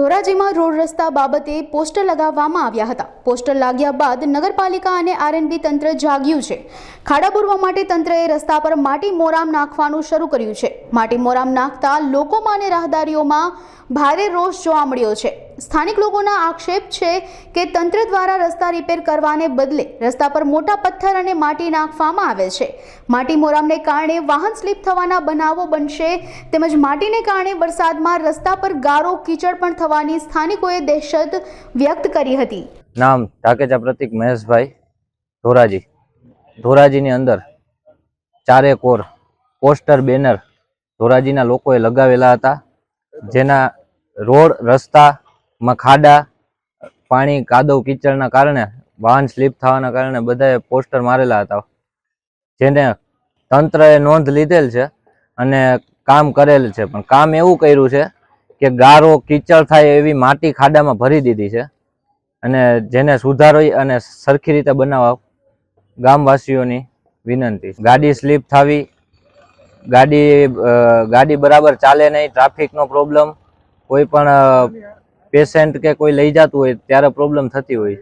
ધોરાજીમાં road રસ્તા બાબતે poster લગાવવામાં આવ્યા હતા. પોસ્ટર લાગ્યા બાદ નગરપાલિકા અને આરએનબી તંત્ર જાગ્યું છે. ખાડા પૂરવા માટે તંત્રએ રસ્તા પર માટી મોરામ નાખવાનું શરૂ કર્યું છે. માટી મોરામ નાખતા લોકોમાં અને રાહદારીઓમાં ભારે રોષ જોવા મળ્યો છે. સ્થાનિક લોકોના આક્ષેપ છે કે તંત્ર દ્વારા રસ્તા રિપેર કરવાને બદલે રસ્તા પર મોટા પથ્થર અને માટી નાખવામાં આવે છે. માટી મોરામને કારણે વાહન સ્લીપ થવાના બનાવો બનશે તેમજ માટીને કારણે વરસાદમાં રસ્તા પર ગારો કીચડ પણ થવાની સ્થાનિકોએ દહેશત વ્યક્ત કરી હતી. નામ ઢાકેચા પ્રતિક મહેશભાઈ ધોરાજી. ધોરાજીની અંદર ચારે કોર, પોસ્ટર, બેનર ધોરાજીના લોકોએ લગાવેલા હતા. જેના રોડ રસ્તામાં ખાડા, પાણી, કાદવ, કીચડના કારણે, વાહન સ્લીપ થવાના કારણે બધાએ પોસ્ટર મારેલા હતા. જેને તંત્રએ નોંધ લીધેલ છે અને કામ કરેલ છે. પણ કામ એવું કર્યું છે કે ગારો કીચડ થાય એવી માટી ખાડામાં ભરી દીધી છે અને જેને સુધારી અને સરખી રીતે બનાવવા ગામવાસીઓની વિનંતી. ગાડી સ્લીપ થવી, ગાડી ગાડી બરાબર ચાલે નહીં ટ્રાફિકનો પ્રોબ્લેમ કોઈ પણ પેશન્ટ કે કોઈ લઈ જતું હોય ત્યારે પ્રોબ્લેમ થતી હોય.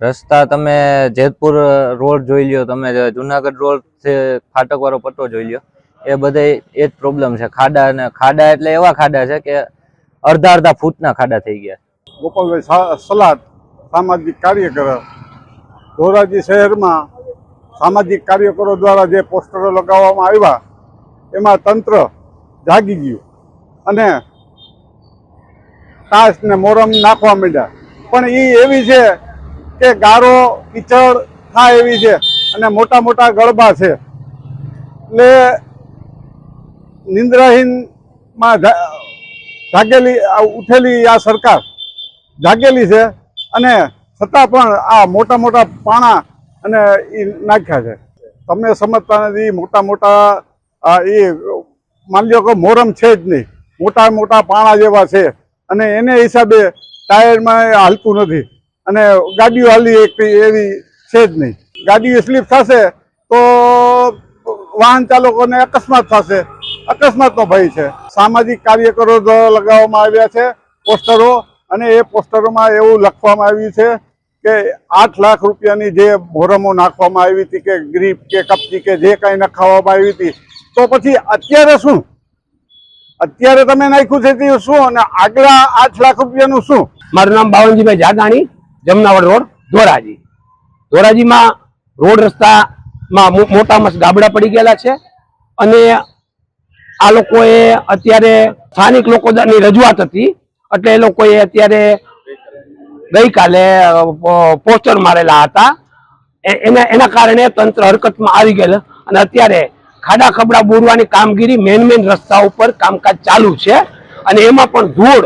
રસ્તા તમે જેતપુર રોડ જોઈ લ્યો, તમે જુનાગઢ રોડ ફાટકવાળો પટ્ટો જોઈ લ્યો, એ બધે એ જ પ્રોબ્લેમ છે. ખાડા અને ખાડા એટલે એવા ખાડા છે કે અડધા અડધા ફૂટના ખાડા થઈ ગયા. ગોપાલભાઈ સલાદ સામાજિક કાર્યકર. ધોરાજી શહેરમાં સામાજિક કાર્યકરો દ્વારા જે પોસ્ટરો લગાવવામાં આવ્યા, એમાં તંત્ર જાગી ગયું. અને કાચ ને મોરમ નાખવા માંડ્યા. પણ એ એવી છે કે ગારો, કીચડ થાય એવી છે અને મોટા મોટા ગળબા છે. એટલે નિંદ્રાહીનમાં જાગેલી ઉઠેલી આ સરકાર જાગેલી છે અને છતાં પણ આ મોટા મોટા પાણા અને એ નાખ્યા છે. તમે સમજતા નથી મોટા મોટા એ માની લો કે મોરમ છે જ નહીં. મોટા મોટા પાણા જેવા છે. અને એને હિસાબે ટાયરમાં હાલતું નથી. અને ગાડીઓ હાલી એક એવી છે જ નહીં. ગાડીઓ સ્લીપ થશે તો વાહન ચાલકોને અકસ્માત થશે. અકસ્માતનો ભય છે. સામાજિક કાર્યકરો લગાવવામાં આવ્યા છે, પોસ્ટરો, અને એ પોસ્ટરોમાં એવું લખવામાં આવ્યું છે કે આઠ લાખ રૂપિયાની જે મોરમો નાખવામાં આવી હતી કે ગ્રીપ કે કપચી કે જે કાંઈ નખાવવામાં આવી હતી. તો પછી અત્યારે શું? અત્યારે તમે નાખ્યું છે તે શું અને આગલા આઠ લાખ રૂપિયાનું શું? મારું નામ બાવનજીભાઈ જાદાણી, જમનાવડ રોડ, ધોરાજી. ધોરાજીમાં રોડ રસ્તામાં મોટા મસ્ત ગાબડા પડી ગયેલા છે અને આ લોકોએ અત્યારે સ્થાનિક લોકોની રજૂઆત હતી એટલે એ લોકોએ અત્યારે ગઈકાલે પોસ્ટર મારેલા હતા. એના એના કારણે તંત્ર હરકતમાં આવી ગયેલ અને અત્યારે ખાડા ખબડા બોરવાની કામગીરી મેન મેન રસ્તા ઉપર કામકાજ ચાલુ છે. અને એમાં પણ ધૂળ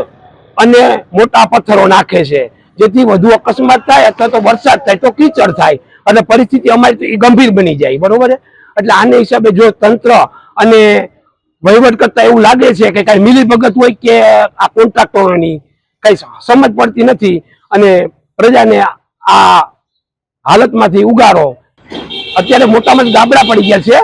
અને મોટા પથ્થરો નાખે છે. જેથી વધુ અકસ્માત થાય અથવા તો વરસાદ થાય તો કીચડ થાય અને પરિસ્થિતિ અમારી તો ગંભીર બની જાય. બરોબર છે? એટલે આને હિસાબે જો તંત્ર અને વહીવટ કરતા એવું લાગે છે કે કઈ મિલી ભગત હોય કે આ કોન્ટ્રાક્ટરોની કઈ સમજ પડતી નથી અને પ્રજાને આ હાલતમાંથી ઉગારો. અત્યારે મોટામાં ગાબડા પડી ગયા છે.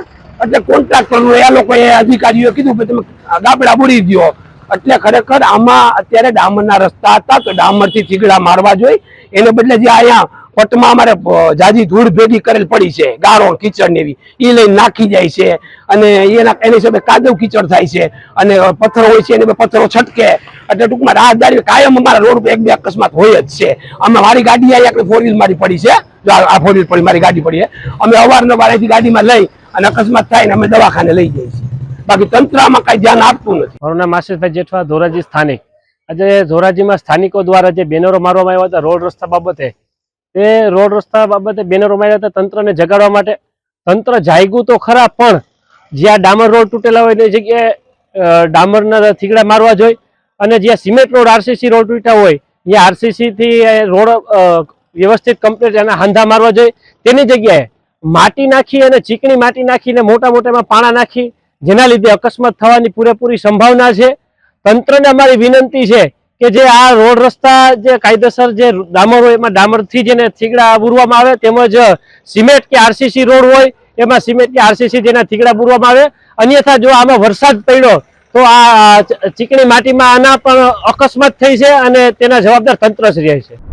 એટલે કોન્ટ્રાક્ટર એ લોકોએ અધિકારીઓ કીધું કે તમે ગાબડા બુડી દો એટલે ખરેખર આમાં અત્યારે ડામરના રસ્તા હતા તો ડામરથી થીગડા મારવા જોઈએ એને બદલે જે અહીંયા પટમાં અમારે જાજી ધૂળ ભેગી કરેલ પડી છે, ગારો કીચડ ને એવી. એ લઈને નાખી જાય છે અને એના, એની હિસાબે કાદવ કીચડ થાય છે અને પથ્થરો હોય છે એને પથ્થરો છટકે. એટલે ટૂંકમાં રાહદારી કાયમ અમારા રોડ ઉપર એક બે અકસ્માત હોય જ છે. અમે મારી ગાડી અહીંયા ફોર વ્હીલ મારી પડી છે. આ ફોર વ્હીલ પડી, મારી ગાડી પડી છે. અમે અવારનવાર અહીંથી ગાડીમાં લઈ અને અકસ્માત થાય અમે દવાખાને લઈ જઈએ છીએ. બાકી તંત્ર આમાં કઈ ધ્યાન આપતું નથી. મારું નામ જેઠવા, ધોરાજી સ્થાનિક. આજે ધોરાજીમાં સ્થાનિકો દ્વારા જે બેનરો મારવામાં આવ્યા હતા રોડ રસ્તા બાબતે, તે રોડ રસ્તા બાબતે બેનરો માર્યા હતા તંત્રને જગાડવા માટે. તંત્ર જાગ્યું તો ખરા, પણ જ્યાં ડામર રોડ તૂટેલા હોય એ જગ્યાએ ડામરના થીગડા મારવા જોઈએ અને જ્યાં સિમેન્ટ રોડ આરસીસી રોડ તૂટ્યા હોય, ત્યાં આરસીસીથી રોડ વ્યવસ્થિત કમ્પ્લીટ એના હાંધા મારવા જોઈએ તેની જગ્યાએ માટી નાખી અને ચીકણી માટી નાખીને મોટા મોટામાં પાણા નાખી, જેના લીધે અકસ્માત થવાની પૂરેપૂરી સંભાવના છે. તંત્રને અમારી વિનંતી છે કે જે આ રોડ રસ્તા જે કાયદેસર જે ડામર હોય, એમાં ડામરથી જેને થીગડા બુરવામાં આવે, તેમજ સિમેન્ટ કે આરસીસી રોડ હોય, એમાં સિમેન્ટ કે આરસીસી જેના થીગડા બુરવામાં આવે. અન્યથા જો આમાં વરસાદ પડ્યો, તો આ ચીકણી માટીમાં આના પણ અકસ્માત થઈ છે અને તેના જવાબદાર તંત્ર જ રહે છે.